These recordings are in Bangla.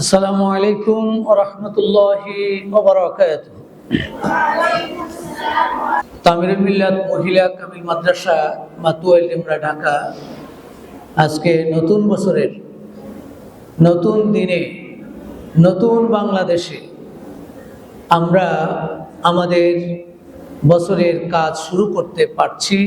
আসসালামু আলাইকুম রহমতুল্লাহি তামিরুল মিল্লাত মহিলা কামিল মাদ্রাসা, মাতুয়াইল ডেমরা ঢাকা। আজকে নতুন বছরের নতুন দিনে, নতুন বাংলাদেশে আমরা আমাদের বছরের কাজ শুরু করতে পারছি।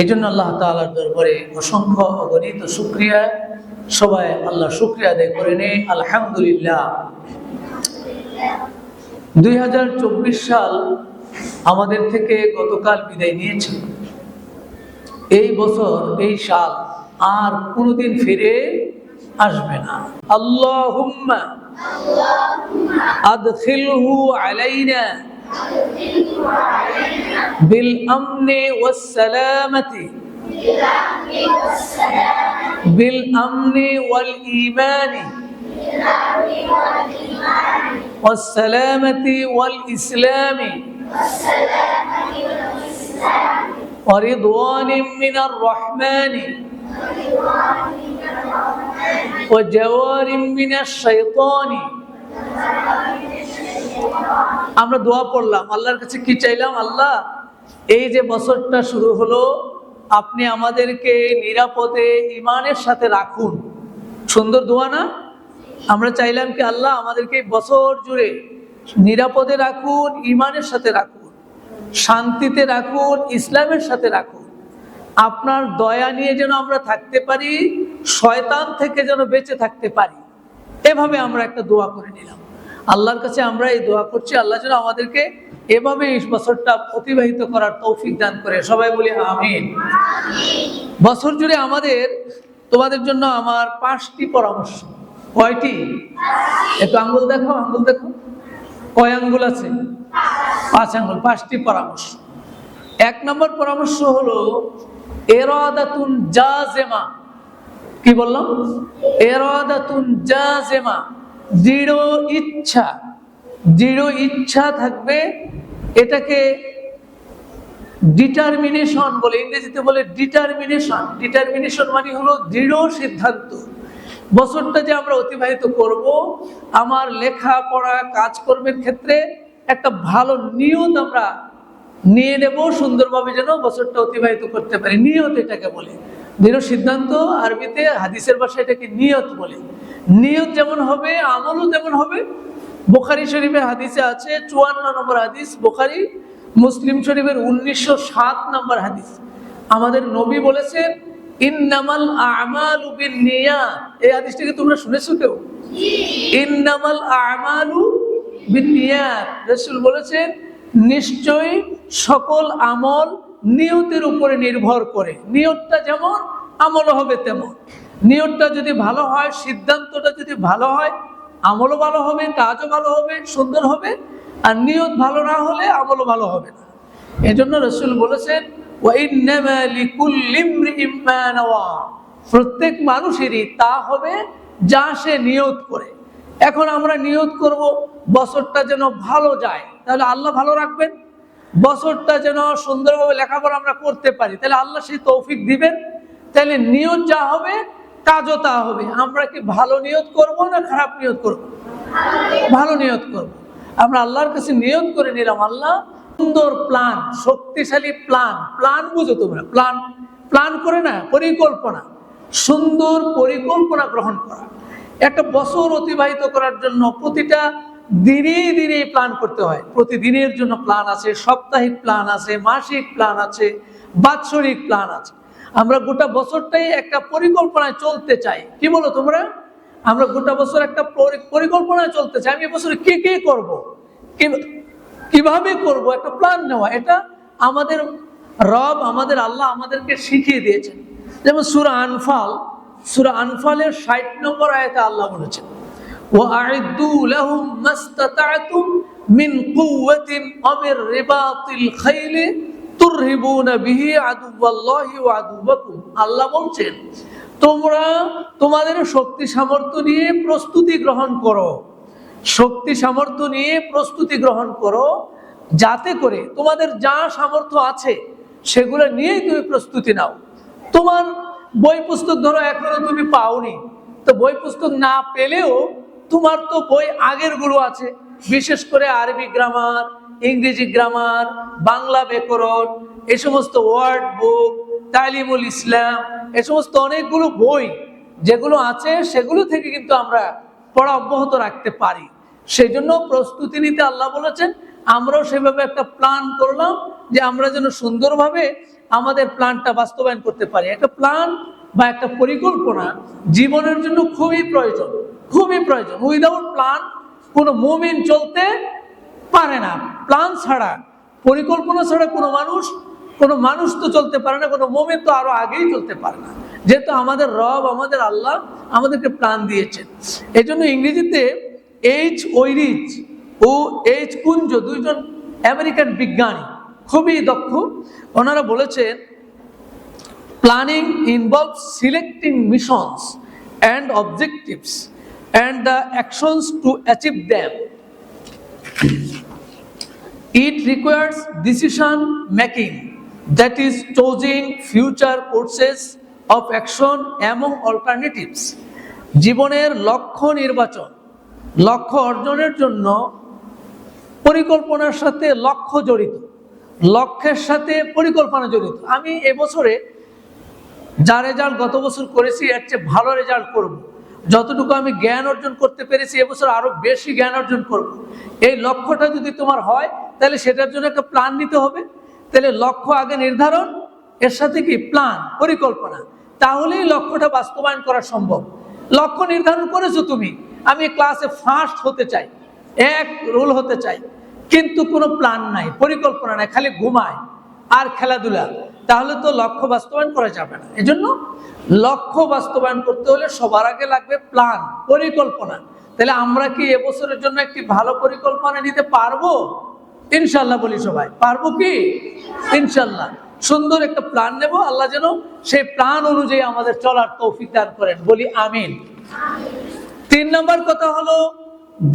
এই জন্য আল্লাহ তালার দরবারে অসংখ্য অগণিত শুক্রিয়া। সবাই আল্লাহ শুক্রিয়া আদায় করে নেই আলহামদুলিল্লাহ দুই সাল আমাদের থেকে গতকাল বিদায় নিয়েছে এই বছর এই সাল আর কোনোদিন ফিরে আসবে না আল্লাহ আদখিলহু আলাইনা بالأمن والسلامة بالأمن والإيمان والسلامة والإسلام ورضوان من الرحمن وجوار من الشيطان আমরা দোয়া পড়লাম আল্লাহর কাছে কি চাইলাম আল্লাহ এই যে বছরটা শুরু হলো আপনি আমাদেরকে নিরাপদে ইমানের সাথে রাখুন। সুন্দর দোয়া না? আমরা চাইলাম কি আল্লাহ আমাদেরকে বছর জুড়ে নিরাপদে রাখুন ইমানের সাথে রাখুন, শান্তিতে রাখুন, ইসলামের সাথে রাখুন। আপনার দয়া নিয়ে যেন আমরা থাকতে পারি, শয়তান থেকে যেন বেঁচে থাকতে পারি। এভাবে আমরা একটা দোয়া করে নিলাম। আল্লাহর কাছে আমরা এই দোয়া করছি। আল্লাহ যেন আমাদেরকে এভাবে এই বছরটা অতিবাহিত করার তৌফিক দান করে। সবাই বলি আমিন। বছর জুড়ে আমাদের, তোমাদের জন্য আমার পাঁচটি পরামর্শ। কয়টি? একটু আঙ্গুল দেখো আঙ্গুল দেখো। কয় আঙ্গুল আছে? পাঁচ আঙ্গুল, পাঁচটি পরামর্শ। এক নম্বর পরামর্শ হলো, এরাদাতুন জাজেমা। কি বললাম? এরাদাতুন জাজেমা। দৃঢ় ইচ্ছা দৃঢ় ইচ্ছা থাকবে এটাকে ডিটারমিনেশন বলে, ইংরেজিতে বলে ডিটারমিনেশন ডিটারমিনেশন মানে হলো দৃঢ় সিদ্ধান্ত। বছরটা যে আমরা অতিবাহিত করব, আমার লেখা, পড়া, কাজকর্মের ক্ষেত্রে একটা ভালো নিয়ত আমরা নিয়ে নেব, সুন্দরভাবে যেন বছরটা অতিবাহিত করতে পারি। নিয়ত এটাকে বলে। দৃঢ় সিদ্ধান্ত আরবিতে হাদিসের ভাষায় এটাকে নিয়ত বলে। নিয়ত যেমন হবে, আমলও তেমন হবে। বোখারি শরীফের হাদিসে আছে, চুয়ান্ন নম্বর হাদিস, বোখারি, মুসলিম শরীফের উনিশশো সাত নম্বর হাদিস। আমাদের নবী বলেছেন ইন্নামাল আমালু বিন্নিয়াত এই হাদিসটাকে তোমরা শুনেছো কেউ? ইন্নামাল আমালু বিন্নিয়াত রাসূল বলেছেন, নিশ্চয়ই সকল আমল নিয়তের উপরে নির্ভর করে। নিয়তটা যেমন আমল হবে তেমন। নিয়তটা যদি ভালো হয়, সিদ্ধান্তটা যদি ভালো হয়, আমলও ভালো হবে, কাজও ভালো হবে, সুন্দর হবে। আর নিয়ত ভালো না হলে আমলও ভালো হবে না। এজন্য রসুল বলেছেন প্রত্যেক মানুষেরই তা হবে যা সে নিয়ত করে। এখন আমরা নিয়ত করব, বছরটা যেন ভালো যায়। তাহলে আল্লাহ ভালো রাখবেন? বছরটা যেন সুন্দরভাবে লেখাপড়া আমরা করতে পারি। তাহলে আল্লাহ সেই তৌফিক দিবেন। তাহলে নিয়ত যা হবে, কাজও তা হবে। আমরা কি ভালো নিয়ত করব না খারাপ নিয়ত করব? ভালো নিয়ত করব। আমরা আল্লাহর কাছে নিয়ত করে নিলাম, আল্লাহ, সুন্দর প্ল্যান শক্তিশালী প্ল্যান প্ল্যান বুঝো তোমরা। প্ল্যান প্ল্যান করে না, পরিকল্পনা। সুন্দর পরিকল্পনা গ্রহণ করা। একটা বছর অতিবাহিত করার জন্য প্রতিটা দিনে দিনে প্ল্যান করতে হয়। প্রতিদিনের জন্য প্ল্যান আছে, সাপ্তাহিক প্ল্যান আছে, মাসিক প্ল্যান আছে, বাৎসরিক প্ল্যান আছে। আমরা গোটা বছরটাই একটা পরিকল্পনায় চলতে চাই। কি বলো তোমরা? আমরা গোটা বছর একটা পরিকল্পনায় চলতে চাই। আমি এবছর কি কি করব? কীভাবে করব? একটা প্ল্যান নেওয়া। এটা আমাদের রব, আমাদের আল্লাহ আমাদেরকে শিখিয়ে দিয়েছেন। যেমন সুরা আনফাল, সুরা আনফালের ষাট নম্বর আয়াতে আল্লাহ বলেছেন وأعدوا لهم ما استطعتم من قوة ومن رباط الخيل ترهبون به عدو الله وعدوكم আল্লাহ বলছেন তোমরা তোমাদের শক্তি সামর্থ্য নিয়ে প্রস্তুতি গ্রহণ করো শক্তি সামর্থ্য নিয়ে প্রস্তুতি গ্রহণ করো যাতে করে তোমাদের যা সামর্থ্য আছে সেগুলো নিয়েই তুমি প্রস্তুতি নাও তোমার বই পুস্তক ধরো এখনো তুমি পাওনি তো বই পুস্তক না পেলেও তোমার তো বই আগেরগুলো আছে। বিশেষ করে আরবি গ্রামার ইংরেজি গ্রামার বাংলা ব্যাকরণ, এ সমস্ত ওয়ার্ড বুক তালিমুল ইসলাম, এ সমস্ত অনেকগুলো বই যেগুলো আছে, সেগুলো থেকে কিন্তু আমরা পড়া অব্যাহত রাখতে পারি। সেই জন্য প্রস্তুতি নিতে আল্লাহ বলেছেন, আমরাও সেভাবে একটা প্ল্যান করলাম যে আমরা যেন সুন্দরভাবে আমাদের প্ল্যানটা বাস্তবায়ন করতে পারি। একটা প্ল্যান বা একটা পরিকল্পনা জীবনের জন্য খুবই প্রয়োজন। খুবই প্রয়োজন। উইদাউট প্ল্যান কোনো মুমিন চলতে পারে না। প্ল্যান ছাড়া, পরিকল্পনা ছাড়া কোনো মানুষ কোনো মানুষ তো চলতে পারে না, কোনো মোমেন তো আরও আগেই চলতে পারে না। যেহেতু আমাদের রব, আমাদের আল্লাহ আমাদেরকে প্ল্যান দিয়েছেন। এই জন্য ইংরেজিতে এইচ ওইরিচ ও এইচ কুঞ্জ দুইজন আমেরিকান বিজ্ঞানী খুবই দক্ষ। ওনারা বলেছেন planning involve selecting missions and objectives and the actions to achieve them It requires decision making, that is, choosing future courses of action among alternatives. জীবনের লক্ষ্য নির্বাচন লক্ষ্য অর্জনের জন্য পরিকল্পনার সাথে লক্ষ্য জড়িত লক্ষ্যের সাথে পরিকল্পনা জড়িত আমি এবছরে যা রেজাল্ট গত বছর করেছি এর চেয়ে ভালো রেজাল্ট করব। যতটুকু আমি জ্ঞান অর্জন করতে পেরেছি, এবছর আরও বেশি জ্ঞান অর্জন করব। এই লক্ষ্যটা যদি তোমার হয়, তাহলে সেটার জন্য একটা প্ল্যান নিতে হবে। তাহলে লক্ষ্য আগে নির্ধারণ, এর সাথে কি? প্ল্যান পরিকল্পনা। তাহলেই লক্ষ্যটা বাস্তবায়ন করা সম্ভব। লক্ষ্য নির্ধারণ করেছ তুমি, আমি ক্লাসে ফার্স্ট হতে চাই, এক রোল হতে চাই। কিন্তু কোনো প্ল্যান নাই, পরিকল্পনা নাই, খালি ঘুমায় আর খেলাধুলা। তাহলে তো লক্ষ্য বাস্তবায়ন করা যাবে না। এজন্য লক্ষ্য বাস্তবায়ন করতে হলে সবার আগে লাগবে প্ল্যান পরিকল্পনা। তাহলে আমরা কি এবছরের জন্য একটি ভালো পরিকল্পনা নিতে পারব? ইনশাল্লাহ বলি সবাই, পারব কি? ইনশাল্লাহ সুন্দর একটা প্ল্যান নেব, আল্লাহ যেন সেই প্ল্যান অনুযায়ী আমাদের চলার তৌফিক দান করেন। বলি আমিন। তিন নম্বর কথা হলো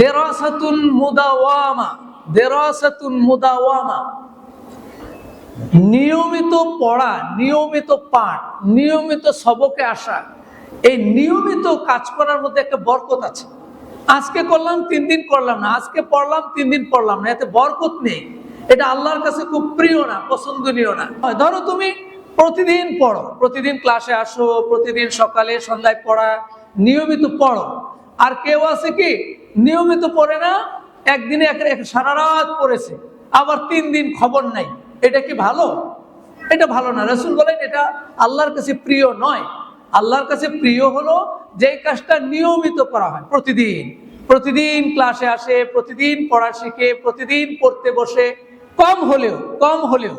দেরাসাতুন মুদাওয়ামা। দেরাসাতুন মুদাওয়ামা। নিয়মিত পড়া, নিয়মিত পাঠ, নিয়মিত সবকে আসা, এই নিয়মিত কাজ করার মধ্যে একটা বরকত আছে। আজকে করলাম, তিন দিন করলাম না, আজকে পড়লাম, তিন দিন পড়লাম না, এতে বরকত নেই। এটা আল্লাহর কাছে খুব প্রিয় না, পছন্দনীয় না। ধরো তুমি প্রতিদিন পড়ো, প্রতিদিন ক্লাসে আসো, প্রতিদিন সকালে সন্ধ্যায় পড়া, নিয়মিত পড়ো। আর কেউ আছে কি, নিয়মিত পড়ে না, একদিনে এক এক সারা রাত পড়েছে, আবার তিন দিন খবর নাই। এটা কি ভালো? এটা ভালো না। রসুল বলেন, এটা আল্লাহর কাছে প্রিয় নয়। আল্লাহর কাছে প্রিয় হলো যেই কাজটা নিয়মিত করা হয় প্রতিদিন। প্রতিদিন ক্লাসে আসে, প্রতিদিন পড়া শিখে, প্রতিদিন পড়তে বসে, কম হলেও কম হলেও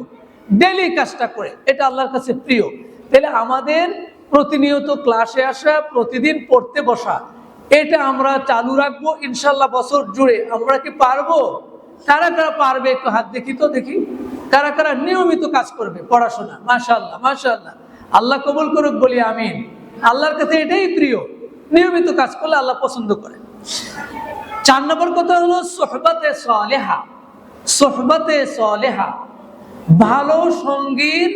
ডেলি কাজটা করে। এটা আল্লাহর কাছে প্রিয়। তাহলে আমাদের প্রতিনিয়ত ক্লাসে আসা, প্রতিদিন পড়তে বসা, এটা আমরা চালু রাখব ইনশাল্লাহ বছর জুড়ে। আমরা কি পারব? কারা কারা পারবে? একটু হাত দেখি তো দেখি। কারা কারা নিয়মিত কাজ করবে, পড়াশোনা মাশাল্লাহ মাশাল্লাহ আল্লাহ কবুল করুক, বলি আমিন। আল্লাহর কাছে এটাই প্রিয়, নিয়মিত কাজ করলে আল্লাহ পছন্দ করে। চার নম্বর কথা হলো সোহবাতে সলেহা সোহবাতে সলেহা, ভালো সঙ্গীর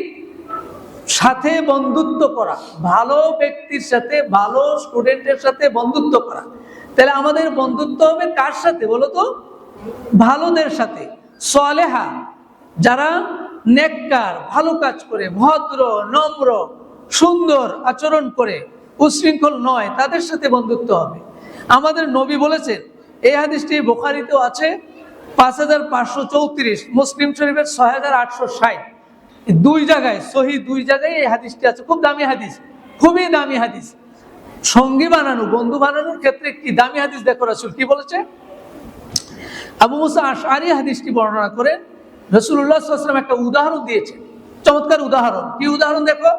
সাথে বন্ধুত্ব করা, ভালো ব্যক্তির সাথে, ভালো স্টুডেন্টের সাথে বন্ধুত্ব করা। তাহলে আমাদের বন্ধুত্ব হবে কার সাথে বলো তো ভালোদের সাথে। সলেহা যারা নেককার, ভালো কাজ করে, ভদ্র, নম্র, সুন্দর আচরণ করে, উশৃঙ্খল নয়, তাদের সাথে বন্ধুত্ব হবে। আমাদের নবী বলেছেন, এই হাদিসটি বোখারিতেও আছে, পাঁচ হাজার পাঁচশো চৌত্রিশ, মুসলিম শরীফের ছয় হাজার আটশো ষাট। দুই জায়গায়, সহি দুই জায়গায় এই হাদিসটি আছে। খুব দামি হাদিস, খুবই দামি হাদিস। সঙ্গী বানানো, বন্ধু বানানোর ক্ষেত্রে কি দামি হাদিস দেখো রাসুল কি বলেছে? আবু মুসা আশারি হাদিসটি বর্ণনা করেন রসুল্লাহ সাল্লাম একটা উদাহরণ দিয়েছে চমৎকার উদাহরণ। কি উদাহরণ দেখো?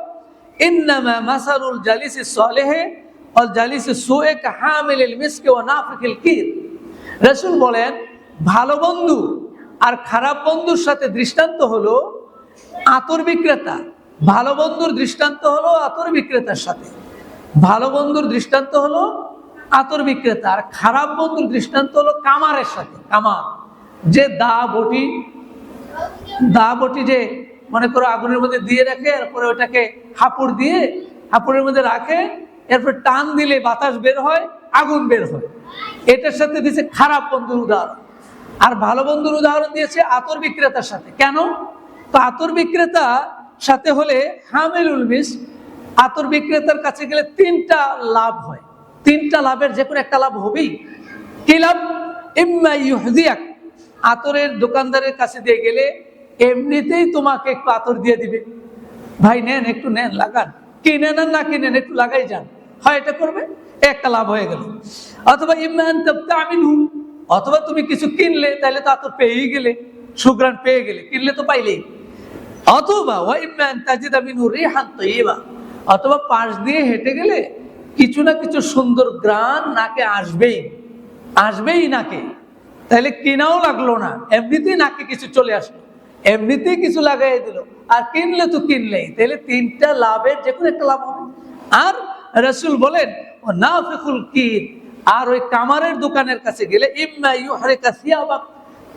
ইন্নামা মাসারুল জালিসি সলেহে অল জালিসি সুয়ে কাহামিল মিসকে ও নাফিকিল কির। রসুল বলেন, ভালো বন্ধু আর খারাপ বন্ধুর সাথে দৃষ্টান্ত হলো আতর বিক্রেতা। ভালো বন্ধুর দৃষ্টান্ত হলো আতর বিক্রেতার সাথে। ভালো বন্ধুর দৃষ্টান্ত হলো আতর বিক্রেতা। আর খারাপ বন্ধুর দৃষ্টান্ত হলো কামারের সাথে, কামার। যে দা বটি দা বটি যে মনে করো আগুনের মধ্যে দিয়ে রাখে, এরপরে ওটাকে হাঁপুড় দিয়ে হাঁপুড়ের মধ্যে রাখে, এরপর টান দিলে বাতাস বের হয়, আগুন বের হয়। এটার সাথে দিয়েছে খারাপ বন্ধুর উদাহরণ। আর ভালো বন্ধুর উদাহরণ দিয়েছে আতর বিক্রেতার সাথে। কেন? তো আতর বিক্রেতা সাথে হলে হামেলুল মিস আতর বিক্রেতার কাছে গেলে তিনটা লাভ হয়। তিনটা লাভের যে কোনো একটা লাভ হবেই। কি লাভ ইম্মা ইউহদিয়াক আতরের দোকানদারের কাছে দিয়ে গেলে এমনিতেই তোমাকে একটু আতর দিয়ে দিবে। ভাই, নেন, একটু নেন, লাগান। কিনে নেন না কিনেন, একটু লাগাই যান। হয় এটা করবে, একটা লাভ হয়ে গেল। অথবা ইমান আমিনু অথবা তুমি কিছু কিনলে তাহলে তো আতর পেয়েই গেলে সুগ্রান পেয়ে গেলে, কিনলে তো পাইলেই। অথবা ওয়াইমান তাজিদ আমিনু রেহান তৈবা অথবা পাশ দিয়ে হেঁটে গেলে কিছু না কিছু সুন্দর গ্রান নাকে আসবেই। আসবেই নাকে। তাহলে কিনাও লাগল না। এমনিতেই নাকে কিছু চলে আসলো। এমনিতেই কিছু লাগাই দিল। আর কিনলে তো কিনলেই। তাহলে তিনটা লাভের যে কোনো একটা লাভ হবে। আর রসুল বলেন ও না ফেকুল কির আর ওই কামারের দোকানের কাছে গেলে, ইম্মা ইউ হারে কাসিয়াবাক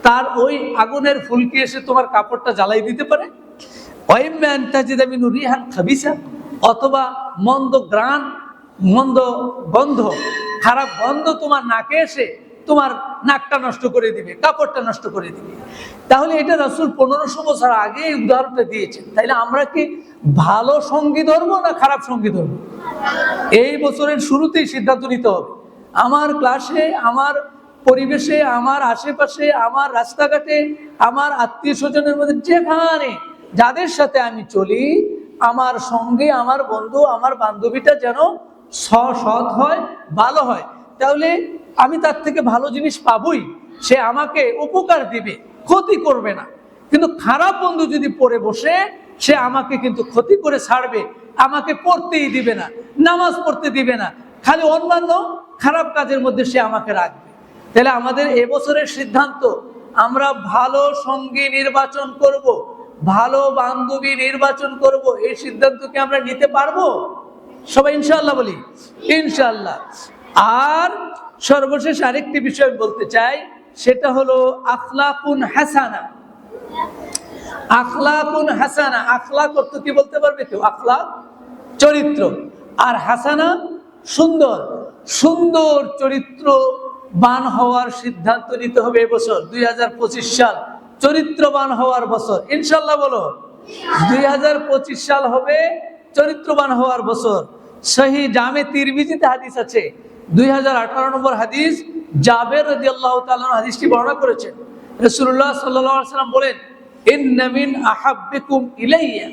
তার ওই আগুনের ফুলকি এসে তোমার কাপড়টা জ্বালাই দিতে পারে। অথবা, মন্দ গ্রান, মন্দ গন্ধ, খারাপ গন্ধ তোমার নাকে এসে তোমার নাকটা নষ্ট করে দিবে, কাপড়টা নষ্ট করে দিবে। তাহলে এটা রসুল পনেরোশো বছর আগে এই উদাহরণটা দিয়েছেন। তাইলে আমরা কি ভালো সঙ্গী ধরবো না খারাপ সঙ্গী ধরবো? এই বছরের শুরুতেই সিদ্ধান্ত নিতে হবে। আমার ক্লাসে, আমার পরিবেশে, আমার আশেপাশে, আমার রাস্তাঘাটে, আমার আত্মীয় স্বজনের মধ্যে যেখানে যাদের সাথে আমি চলি, আমার সঙ্গে আমার বন্ধু, আমার বান্ধবীটা যেন সৎ হয়, ভালো হয়। তাহলে আমি তার থেকে ভালো জিনিস পাবই, সে আমাকে উপকার দিবে, ক্ষতি করবে না। কিন্তু খারাপ বন্ধু যদি পড়ে বসে, সে আমাকে কিন্তু ক্ষতি করে ছাড়বে, আমাকে পড়তেই দিবে না, নামাজ পড়তে দিবে না। খালি অন্যান্য খারাপ কাজের মধ্যে সে আমাকে রাখবে। তাহলে আমাদের এবছরের সিদ্ধান্ত, আমরা ভালো সঙ্গী নির্বাচন করব, ভালো বান্ধবী নির্বাচন করব, এই সিদ্ধান্তকে আমরা নিতে পারব? সবাই ইনশাল্লাহ বলি ইনশাল্লাহ আর সর্বশেষ আরেকটি বিষয় বলতে চাই, সেটা হলো আখলাকুন হাসানা। আখলাকুন হাসানা, আখলাক অর্থ কি বলতে পারবে কেউ? আখলাক, চরিত্র। আর হাসানা সুন্দর সুন্দর চরিত্র বান হওয়ার সিদ্ধান্ত নিতে হবে এবছর, দুই হাজার পঁচিশ সাল। চরিত্রবান হওয়ার বছর, ইনশাল্লাহ বলো। দুই হাজার পঁচিশ সাল হবে চরিত্রবান হওয়ার বছর। সহি জামে তিরমিজিতে হাদিস আছে দুই হাজার আঠারো নম্বর হাদিস জাবের রাজি আল্লাহ হাদিসটি বর্ণনা করেছেন। রসুল্লাহ সাল্লাহ সাল্লাম বলেন ইন্নামিন আহাব্বিকুম ইলাইয়া।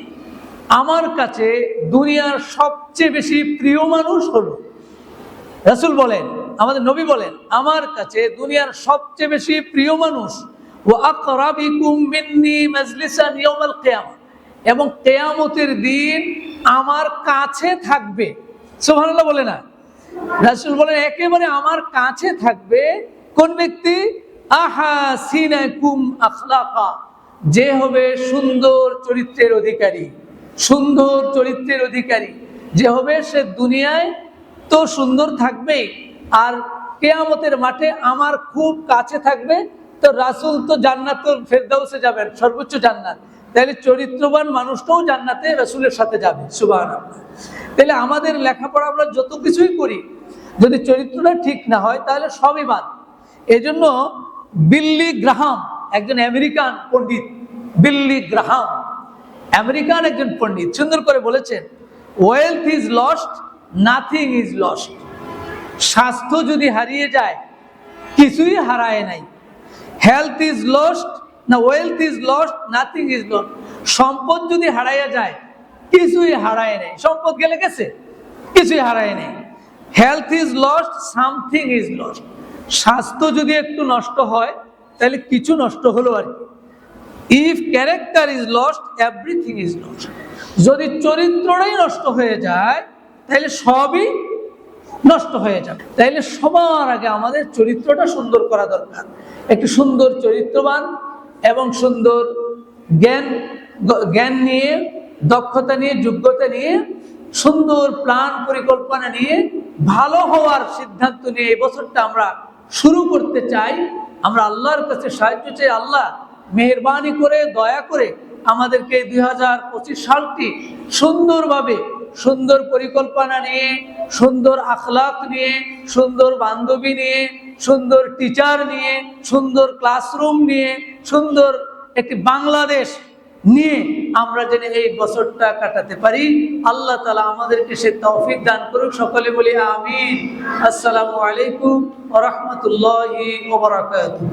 আমার কাছে দুনিয়ার সবচেয়ে বেশি প্রিয় মানুষ হলো। রাসূল বলেন, আমাদের নবী বলেন, আমার কাছে দুনিয়ার সবচেয়ে বেশি প্রিয় মানুষ ও আকরাবিকুম মিন্নি মাজলিসান ইয়াউমাল কিয়ামah এবং কেয়ামতের দিন আমার কাছে থাকবে। সুবহানাল্লাহ বলে না। রাসূল বলেন, একেবারে আমার কাছে থাকবে কোন ব্যক্তি? আহা যে হবে সুন্দর চরিত্রের অধিকারী, সুন্দর চরিত্রের অধিকারী। যে হবে সে দুনিয়ায় তো সুন্দর থাকবেই আর কেয়ামতের মাঠে আমার খুব কাছে থাকবে। তো রাসূল তো জান্নাত ফেরদাউসে যাবেন, সর্বোচ্চ জান্নাত। তাহলে চরিত্রবান মানুষটাও জান্নাতে রসুলের সাথে যাবে, সুবহানাল্লাহ। তাহলে আমাদের লেখাপড়া আমরা যত কিছুই করি, যদি চরিত্রটা ঠিক না হয়, তাহলে সবই বাদ। এজন্য বিল্লি গ্রাহাম একজন আমেরিকান পণ্ডিত, বিল্লি গ্রাহাম, আমেরিকান একজন পণ্ডিত, সুন্দর করে বলেছেন wealth is lost nothing is lost স্বাস্থ্য যদি হারিয়ে যায়, কিছুই হারায় নাই। হেলথ ইজ লস্ট না wealth is lost nothing is lost সম্পদ যদি হারাইয়া যায়, কিছুই হারায় নাই। সম্পদ গেলে গেছে, কিছুই হারায় নাই। Health is lost something is lost স্বাস্থ্য যদি একটু নষ্ট হয়, তাহলে কিছু নষ্ট হলো আর কি। If character is lost everything is lost যদি চরিত্রটাই নষ্ট হয়ে যায়, তাহলে সবই নষ্ট হয়ে যাবে। তাইলে সবার আগে আমাদের চরিত্রটা সুন্দর করা দরকার। একটু সুন্দর চরিত্রবান এবং সুন্দর জ্ঞান জ্ঞান নিয়ে, দক্ষতা নিয়ে, যোগ্যতা নিয়ে, সুন্দর প্ল্যান পরিকল্পনা নিয়ে, ভালো হওয়ার সিদ্ধান্ত নিয়ে বছরটা আমরা শুরু করতে চাই। আমরা আল্লাহর কাছে সাহায্য চাই। আল্লাহ মেহরবানি করে, দয়া করে আমাদেরকে দুই হাজার পঁচিশ সালটি সুন্দরভাবে সুন্দর পরিকল্পনা নিয়ে, সুন্দর আখলাক নিয়ে, সুন্দর বান্ধবী নিয়ে, সুন্দর টিচার নিয়ে, সুন্দর ক্লাসরুম নিয়ে, সুন্দর একটি বাংলাদেশ নিয়ে আমরা যেন এই বছরটা কাটাতে পারি। আল্লাহ তালা আমাদেরকে সে তৌফিক দান করুক। সকলে বলি আমিন। আসসালামু আলাইকুম ওরহমতুল্লাহি ওবরাকাতুহ